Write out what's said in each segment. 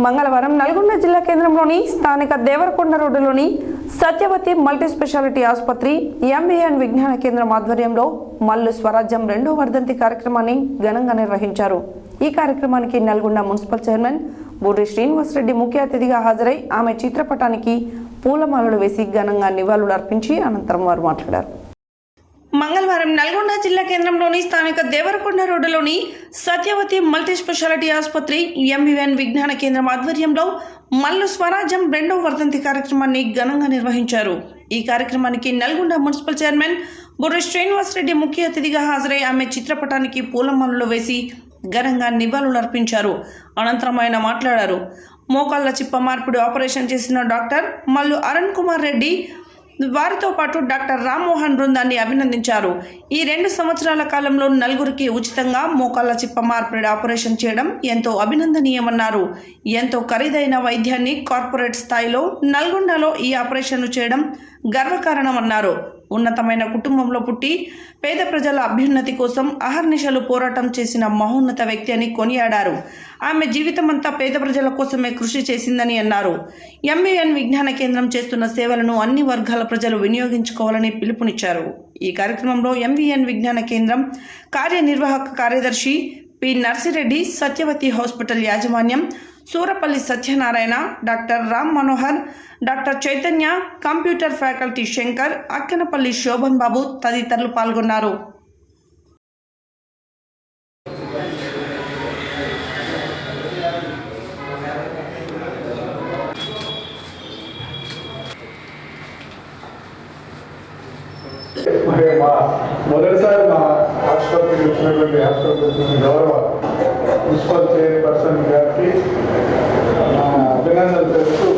మంగళవారం నల్గొండ జిల్లా కేంద్రంలోని స్థానిక దేవరకొండ రోడ్డులోని సత్యవతి మల్టీ స్పెషాలిటీ ఆసుపత్రి ఎంబీఎన్ విజ్ఞాన కేంద్రం ఆధ్వర్యంలో మల్లు స్వరాజ్యం రెండో వర్ధంతి కార్యక్రమాన్ని ఘనంగా నిర్వహించారు. ఈ కార్యక్రమానికి నల్గొండ మున్సిపల్ చైర్మన్ బూరి శ్రీనివాసరెడ్డి ముఖ్య అతిథిగా హాజరై ఆమె చిత్రపటానికి పూలమాలలు వేసి ఘనంగా నివాళులు అర్పించి అనంతరం వారు మాట్లాడారు. మంగళవారం నల్గొండ జిల్లా కేంద్రంలోని స్థానిక దేవరకొండ రోడ్డులోని సత్యవతి మల్టీ స్పెషాలిటీ ఆసుపత్రి ఎంబీఎన్ విజ్ఞాన కేంద్రం ఆధ్వర్యంలో మల్లు స్వరాజ్యం రెండవ వర్ధంతి కార్యక్రమాన్ని ఘనంగా నిర్వహించారు. ఈ కార్యక్రమానికి నల్గొండ మున్సిపల్ చైర్మన్ బుర్రి శ్రీనివాసరెడ్డి ముఖ్య అతిథిగా హాజరై ఆమె చిత్రపటానికి పూలమాలలు వేసి ఘనంగా నివాళులర్పించారు అనంతరం ఆయన మాట్లాడారు. మోకాళ్ళ చిప్ప మార్పిడి ఆపరేషన్ చేసిన డాక్టర్ మల్లు అరుణ్ కుమార్ రెడ్డి వారితో పాటు డాక్టర్ రామ్మోహన్ బృందాన్ని అభినందించారు. ఈ రెండు సంవత్సరాల కాలంలో నలుగురికి ఉచితంగా మోకాళ్ళ చిప్ప మార్పిడి ఆపరేషన్ చేయడం ఎంతో అభినందనీయమన్నారు. ఎంతో ఖరీదైన వైద్యాన్ని కార్పొరేట్ స్థాయిలో నల్గొండలో ఈ ఆపరేషన్ను చేయడం గర్వకారణమన్నారు. ఉన్నతమైన కుటుంబంలో పుట్టి పేద ప్రజల అభ్యున్నతి కోసం అహర్నిశలు పోరాటం చేసిన మహోన్నత వ్యక్తి అని కొనియాడారు. ఆమె జీవితమంతా పేద ప్రజల కోసమే కృషి చేసిందని అన్నారు. ఎంఏఎన్ విజ్ఞాన కేంద్రం చేస్తున్న సేవలను అన్ని వర్గాల ప్రజలు వినియోగించుకోవాలని పిలుపునిచ్చారు. ఈ కార్యక్రమంలో ఎంవిఎన్ విజ్ఞాన కేంద్రం కార్యనిర్వాహక కార్యదర్శి పి నర్సిరెడ్డి సత్యవతి హాస్పిటల్ యాజమాన్యం Surapalli Satyanarayana doctor Ram Manohar doctor Chaitanya computer faculty Shankar Akkanapalli Shobhan Babu తదితరులు పాల్గొన్నారు. మరి మా మొదటిసారి మా ఆసుపత్రికి వచ్చినటువంటి ఆసుపత్రి గౌరవ ప్రిన్సిపల్ చైర్పర్సన్ గారికి అభినందనలు తెలుస్తూ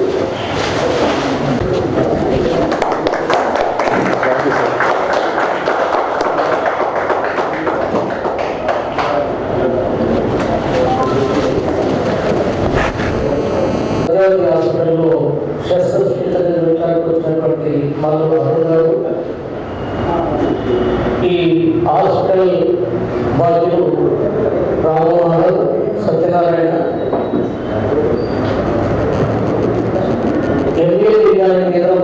ప్రజాపతి హాస్పిటల్లో శస్త్రచికిత్స నిర్వహించడానికి వచ్చినటువంటి మల్లు అరుణ్ గారు ఈ హాస్పిటల్ బాధ్యులు రామమోహన్ సత్యనారాయణ ఎంఏ విజ్ఞాన కేంద్రం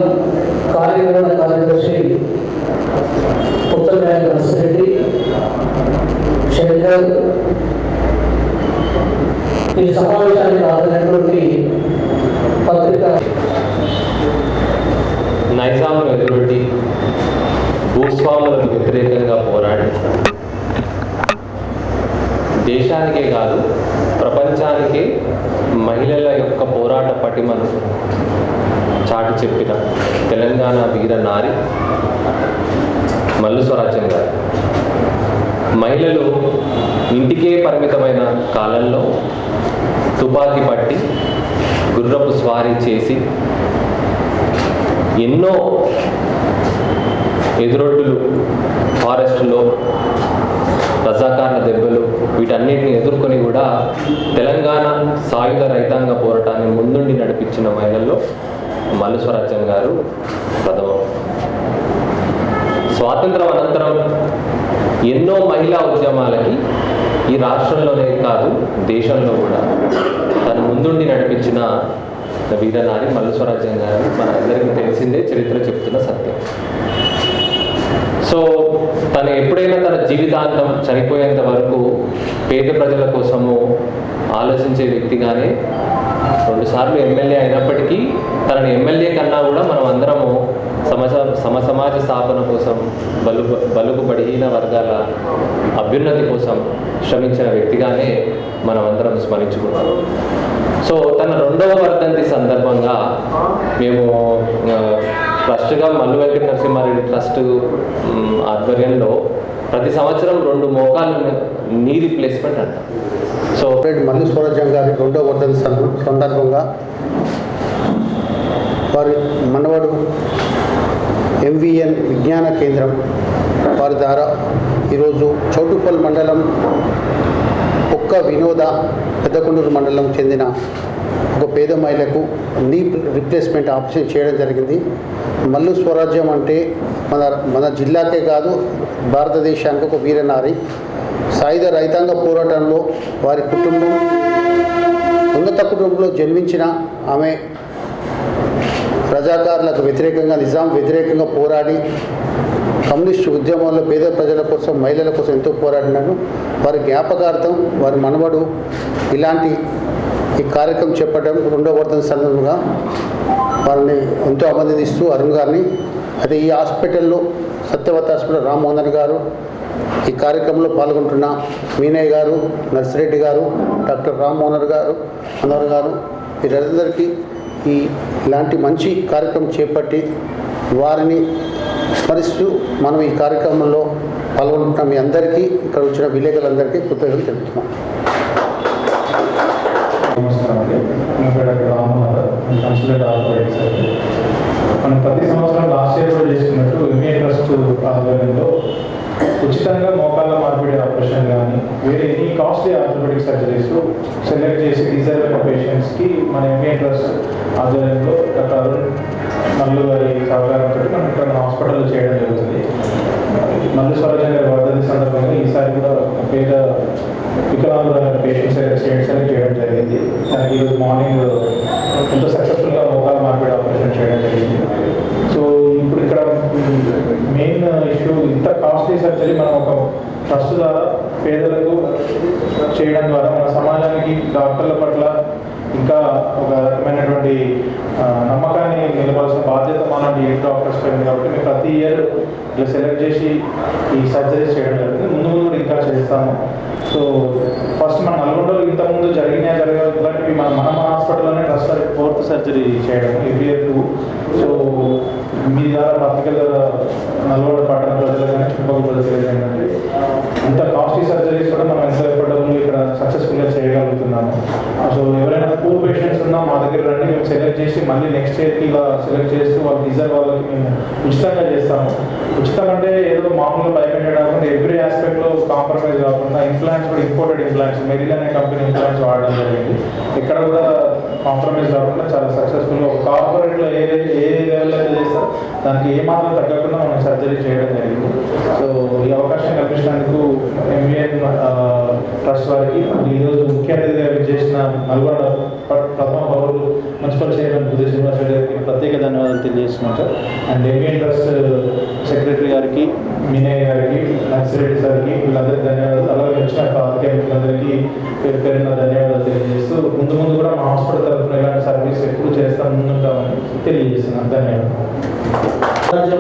కార్యనిర్వహణ కార్యదర్శి ఉత్తరగాయ నర్సిరెడ్డి శంకర్ ఈ సమావేశానికి హాజరైనటువంటి దేశానికే కాదు ప్రపంచానికే మహిళల యొక్క పోరాట పటిమను చాటి చెప్పిన తెలంగాణ వీర నారి మల్లు స్వరాజ్యం గారు. మహిళలు ఇంటికే పరిమితమైన కాలంలో తుపాకీ పట్టి గుర్రపు స్వారీ చేసి ఎన్నో ఎదురొడ్డులు ఫారెస్ట్లో రజాకార్ల దెబ్బలు వీటన్నిటిని ఎదుర్కొని కూడా తెలంగాణ సాయుధ రైతాంగ పోరాటాన్ని ముందుండి నడిపించిన మహిళల్లో మల్లు స్వరాజ్యం గారు ప్రథమం. స్వాతంత్రం అనంతరం ఎన్నో మహిళా ఉద్యమాలకి ఈ రాష్ట్రంలోనే కాదు దేశంలో కూడా తను ముందుండి నడిపించిన వీరనారి మల్లు స్వరాజ్యం గారు మనందరికీ తెలిసిందే చరిత్ర చెప్తున్న సత్యం. సో ఎప్పుడైనా తన జీవితాంతం చనిపోయేంత వరకు పేద ప్రజల కోసము ఆలోచించే వ్యక్తిగానే రెండుసార్లు ఎమ్మెల్యే అయినప్పటికీ తనని ఎమ్మెల్యే కన్నా కూడా మనం అందరము సమస సమసమాజ స్థాపన కోసం బలు బలుగు బడిహీన వర్గాల అభ్యున్నతి కోసం శ్రమించిన వ్యక్తిగానే మనం అందరం స్మరించుకుంటాం సో తన రెండవ వర్ధంతి సందర్భంగా మేము ట్రస్ట్గా మల్లు వెంకట నరసింహారెడ్డి ట్రస్ట్ ఆధ్వర్యంలో ప్రతి సంవత్సరం రెండు మోకాలు నీ రీప్లేస్మెంట్ అంటాం. సో రెడ్డి మల్లి స్వరాజ్యం గారి రెండో వర్ధన సందర్భంగా వారి మనవడు ఎంవిఎన్ విజ్ఞాన కేంద్రం వారి ద్వారా ఈరోజు చౌటుపల్ మండలం ఒక్క వినోద పెద్దకొండూరు మండలం చెందిన ఒక పేద మహిళకు నీ రిప్లేస్మెంట్ ఆప్షన్ చేయడం జరిగింది. మల్లు స్వరాజ్యం అంటే మన మన జిల్లాకే కాదు భారతదేశానికి ఒక వీరనారి సాయుధ రైతాంగ పోరాటంలో వారి కుటుంబం ఉన్నత కుటుంబంలో జన్మించిన ఆమె ప్రజాకారులకు వ్యతిరేకంగా నిజాం వ్యతిరేకంగా పోరాడి కమ్యూనిస్ట్ ఉద్యమంలో పేద ప్రజల కోసం మహిళల కోసం ఎంతో పోరాడినాను వారి జ్ఞాపకార్థం వారి మనవడు ఇలాంటి ఈ కార్యక్రమం చెప్పడం రెండో వర్ధన సందర్భంగా వారిని ఎంతో అభినందిస్తూ అరుణ్ గారిని అయితే ఈ హాస్పిటల్లో సత్యవత హాస్పిటల్ రామ్మోహన్ గారు ఈ కార్యక్రమంలో పాల్గొంటున్న మీనయ్య గారు నర్సిరెడ్డి గారు డాక్టర్ రామ్మోహన్ గారు మనోహర్ గారు వీరందరికీ ఈ ఇలాంటి మంచి కార్యక్రమం చేపట్టి వారిని స్మరిస్తూ మనం ఈ కార్యక్రమంలో పాల్గొంటున్న మీ అందరికీ ఇక్కడ వచ్చిన విలేకరులందరికీ కృతజ్ఞతలు తెలుపుతున్నాం ఉచితంగా మోకాళ్ళ మార్పిడి ఆపరేషన్ కానీ వేరే any costly orthopaedic surgeries select చేసి డిజైర్ పేషెంట్స్కి మన ఎంఏ ట్రస్ట్ ఆధ్వర్యంలో గత మల్లు గారి సహకారంతో మనం ఇక్కడ హాస్పిటల్లో చేయడం జరుగుతుంది. మల్లు స్వరాజన్ గారి వర్ధని సందర్భంగా ఈసారి కూడా పేద వికలాంగులైన పేషెంట్స్ సెలెక్ట్ సెలెక్ట్ చేయడం జరిగింది. దానికి ఈరోజు మార్నింగ్ ఎంతో సక్సెస్ఫుల్గా మోకాళ్ళ మార్పిడి ఆపరేషన్ చేయడం జరిగింది సో ఇప్పుడు ఇక్కడ మెయిన్ ఇష్యూ ఇంత కాస్ట్లీ సర్జరీ మనం ఒక ట్రస్ట్ ద్వారా పేదలకు చేయడం ద్వారా మన సమాజానికి డాక్టర్ల పట్ల ఇంకా ఒక రకమైనటువంటి నమ్మకాన్ని నిలవాల్సిన బాధ్యత మనకి డాక్టర్స్ పైన కాబట్టి మేము ప్రతి ఇయర్ ఇలా సెలెక్ట్ చేసి ఈ సర్జరీ చేయడం జరుగుతుంది. ముందు ముందు కూడా ఇంకా చేస్తాము. సో ఫస్ట్ మన నల్గొండలో ఇంతకుముందు జరిగినా జరగదు ఇలాంటివి మన మన హాస్పిటల్లోనే ట్రస్ట్ ఫోర్త్ సర్జరీ చేయడం ఎవ్రీ ఇయర్ టూ. సో మీ ద్వారా పర్టికులర్ నల్గొండ పట్టణ ప్రజలు కానీ చుట్టుపక్కల ప్రజలు ఏంటంటే ఇంత కాస్ట్లీ సర్జరీస్ కూడా మనం ఎంత ఎప్పటికీ ఇక్కడ సక్సెస్ఫుల్గా చేయగలుగుతున్నాము సో ఎవరైనా పూర్ పేషెంట్స్ ఉన్నా మా దగ్గర రండి మేము సెలెక్ట్ చేసి మళ్ళీ నెక్స్ట్ ఇయర్కి ఇలా సెలెక్ట్ చేస్తూ వాళ్ళ డిజైన్ వాళ్ళకి మేము ఉచితంగా చేస్తాము. ఉచితం అంటే ఏదో మామూలుగా భయపెట్టే కాకుండా ఎవ్రీ ఆస్పెక్ట్లో కాంప్రమైజ్ కాకుండా ఇంప్లాంట్స్ కూడా ఇంపోర్టెడ్ ఇంప్లాంట్స్ మెరిల్ అనే కంపెనీ ఇంప్లాంట్స్ వాడడం జరిగింది. ఇక్కడ కూడా కాంప్రమైజ్ కాకుండా చాలా సక్సెస్ఫుల్గా ఒక కార్పొరేట్లో ఏ ఏ లెవెల్ అయితే చేస్తారో దానికి ఏ తగ్గకుండా మనం సర్జరీ చేయడం జరిగింది. సో ఈ అవకాశం కల్పించినందుకు ఎంవిఎన్ ట్రస్ట్ వారికి ఈరోజు ముఖ్య అతిథిగా చేసిన నల్గొండ ప్రథమ పౌరులు మున్సిపల్ చైర్మన్ బుద్ధి శ్రీనివాస గారికి ప్రత్యేక ధన్యవాదాలు తెలియజేస్తున్నాం sir. And MVN trust secretary గారికి మీనయ్య గారికి నర్సిరెడ్డి సార్కి వీళ్ళందరికీ ధన్యవాదాలు. అలాగే వచ్చిన పాత్రికేయ మిత్రులందరికీ పేరు పేరున ధన్యవాదాలు తెలియజేస్తూ ముందు ముందు కూడా మా హాస్పిటల్ తరఫున ఇలాంటి సర్వీస్ ఎప్పుడు చేస్తాం తెలియజేస్తున్నాను ధన్యవాదాలు.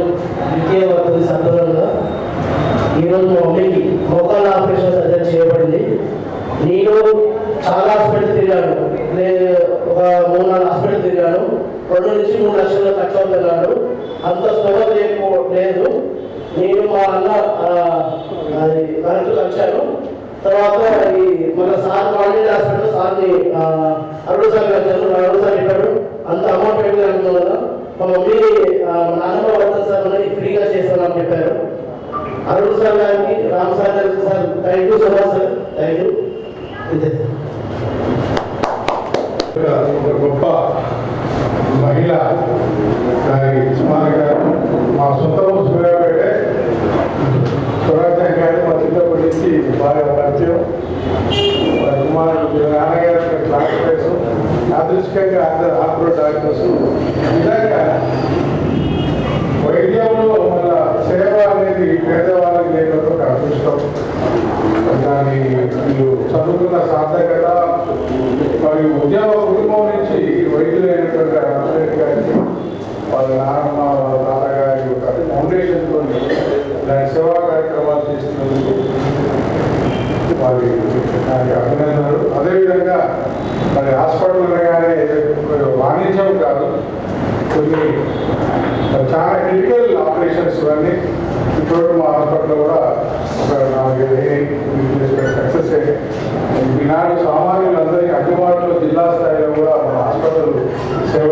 ద్వితీయ వర్ధంతి సందర్భంగా ఈరోజు మా మమ్మీకి మోకాళ్ళ ఆపరేషన్ సర్జరీ చేయబడింది. నేను చాలా హాస్పిటల్ తిరిగాను. ఒక మూడు నాలుగు హాస్పిటల్ తిరిగాను. రెండు నుంచి మూడు లక్షల ఖర్చు అవుతున్నాడు అంత స్పృహ లేదు. నేను మా అన్న ఆ, అది దాంట్లో వచ్చాను. తర్వాత ఈ మన సార్ కాలనీ హాస్పిటల్ సార్ని అరుడు సార్ వచ్చాను అరుడు సార్ చెప్పాడు. అంత అమౌంట్ పెట్టి అనుకున్నాను మా మమ్మీ ఆ, మా నాన్నమ్మ వద్ద సార్ ఉన్నది ఫ్రీగా చేస్తానని చెప్పారు. అరుణ్ సార్ గారికి రామ్ సార్ గారికి sir thank you so much sir thank you ఇదే. ఒక గొప్ప మహిళ దాని సుమారు గారు మా సొంత ఊరు సూర్యాపేట స్వరాజ్యం గారు మా చిన్నప్పటి నుంచి బాగా పరిచయం మా కుమారుడు వీళ్ళ నాన్నగారు డాక్టర్స్ అదృష్టంగా అందరు ఆకులు డాక్టర్స్ ఈ వైద్యంలో మన సేవ అనేది పేదవాళ్ళకి లేకపోతే ఒక అదృష్టం. దాని వీళ్ళు చదువుకున్న సార్థకత మరియు ఉద్యోగ కుటుంబం నుంచి వైద్యులైనటువంటి అంబేద్కర్ గారికి వాళ్ళ నాన్నమ్మ వాళ్ళ తాతగారి యొక్క ఫౌండేషన్తో దాని సేవా కార్యక్రమాలు చేస్తున్నందుకు వారి దానికి అభినందనలు. అదేవిధంగా మరి హాస్పిటల్ అనగానే వాణిజ్యం కాదు కొన్ని చాలా క్రిటికల్ ఇవన్నీ ఇప్పుడు మా హాస్పిటల్లో కూడా ఒక నాలుగు సక్సెస్ అయ్యాయి ఈనాడు సామాన్యులందరికీ అందుబాటులో జిల్లా స్థాయిలో కూడా మన హాస్పిటల్ సేవ